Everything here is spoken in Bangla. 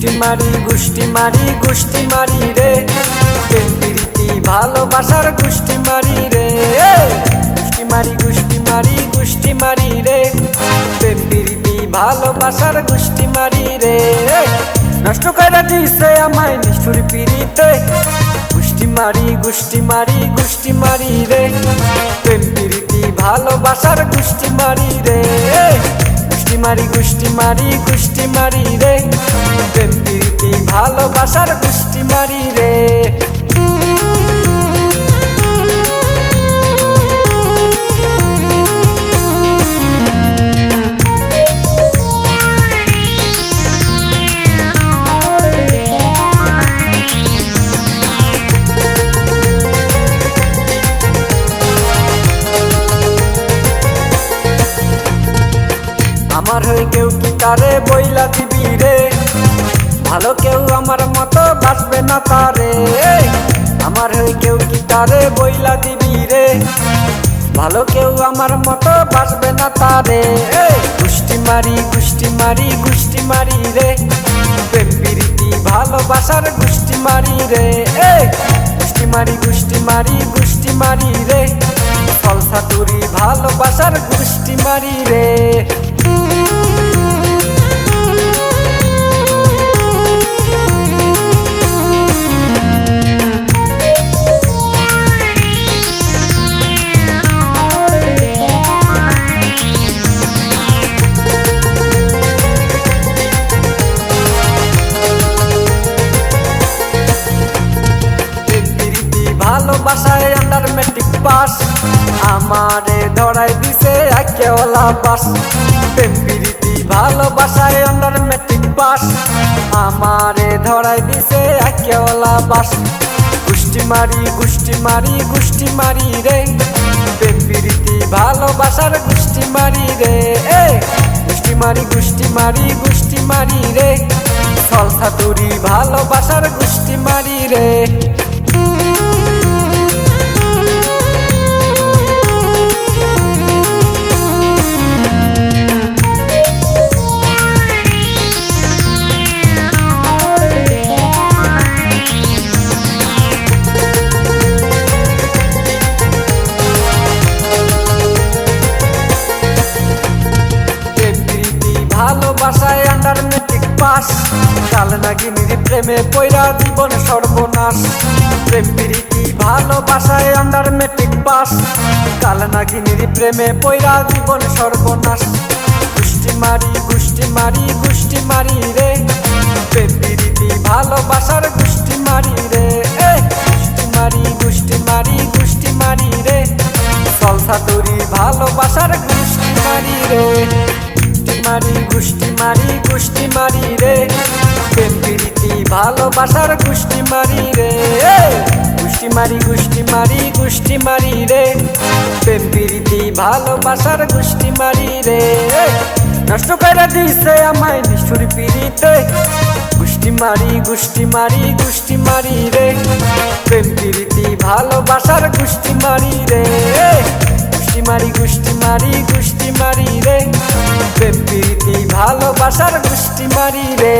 গুষ্টি মারি গুষ্টি মারি গুষ্টি মারি রে। প্রীতি ভালোবাসার গুষ্টি মারি রে। গুষ্টি মারি গুষ্টি মারি গুষ্টি মারি রে। প্রীতি ভালোবাসার গুষ্টি মারি রে। নষ্ট করে দিছে আমায় নিষ্ঠুর পিড়িতে। গুষ্টি মারি গুষ্টি মারি গুষ্টি মারি রে। প্রেম প্রীতি ভালোবাসার গুষ্টি মারি রে। গুষ্টি মারি গুষ্টি মারি গুষ্টি মারি রে। প্রেম ভালোবাসার গুষ্টি মারি রে। আমার হয়ে কেউ কি তারে বইলা দিবি রে? ভালো কেউ আমার মতো বাঁচবে না তারে। আমার হয়ে কেউ কি তারে বইলা দিবি রে? ভালো কেউ আমার মতো বাঁচবে না তারে। গুষ্টি মারি গুষ্টি মারি গুষ্টি মারি রে। প্রেম, প্রীতি, ভালোবাসার গুষ্টি মারি রে। গুষ্টি মারি গুষ্টি মারি গুষ্টি মারি রে। ফলসা তুরি ভালোবাসার গুষ্টি মারি রে। পাস। আমারে ধরাই দিছে একেওয়ালা বাস প্রেম, প্রীতি, ভালোবাসায় আন্ডার মেট্রিক পাস। আমারে ধরাই দিছে একেওয়ালা বাস গুষ্টি মারি গুষ্টি মারি গুষ্টি মারি রে। প্রেম, প্রীতি, ভালোবাসার গুষ্টি মারি রে। এ, গুষ্টি মারি গুষ্টি মারি গুষ্টি মারি রে। সলসা তুরি ভালোবাসার গুষ্টি মারি রে। প্রেমে পৈরা জীবন সর্বনাশ। প্রেম প্রীতি, ভালোবাসায় আন্ডার মেট্রিক পাস কাল নাগিনীর প্রেমে পৈরা জীবন সর্বনাশ। গুষ্টি মারি গুষ্টি মারি গুষ্টি মারি রে। প্রেম প্রীতি, ভালোবাসার গুষ্টি মারি রে। গুষ্টি মারি গুষ্টি মারি গুষ্টি মারি রে। সলসা তুরি, ভালোবাসার গুষ্টি মারি রে। মারি, গুষ্টি মারি গুষ্টি মারি রে। প্রেম প্রীতি, ভালোবাসার গুষ্টি মারি রে। গুষ্টি মারি গুষ্টি মারি গুষ্টি মারি রে। প্রেম, প্রীতি, ভালোবাসার গুষ্টি মারি রে নষ্ট করে দিছে আমায় নিষ্ঠুর পিড়িতে গুষ্টি মারি গুষ্টি মারি গুষ্টি মারি রে। প্রেম, প্রীতি, ভালোবাসার গুষ্টি মারি রে। গুষ্টি মারি গুষ্টি মারি গুষ্টি মারি রে। প্রেম, প্রীতি, ভালোবাসার গুষ্টি মারি রে।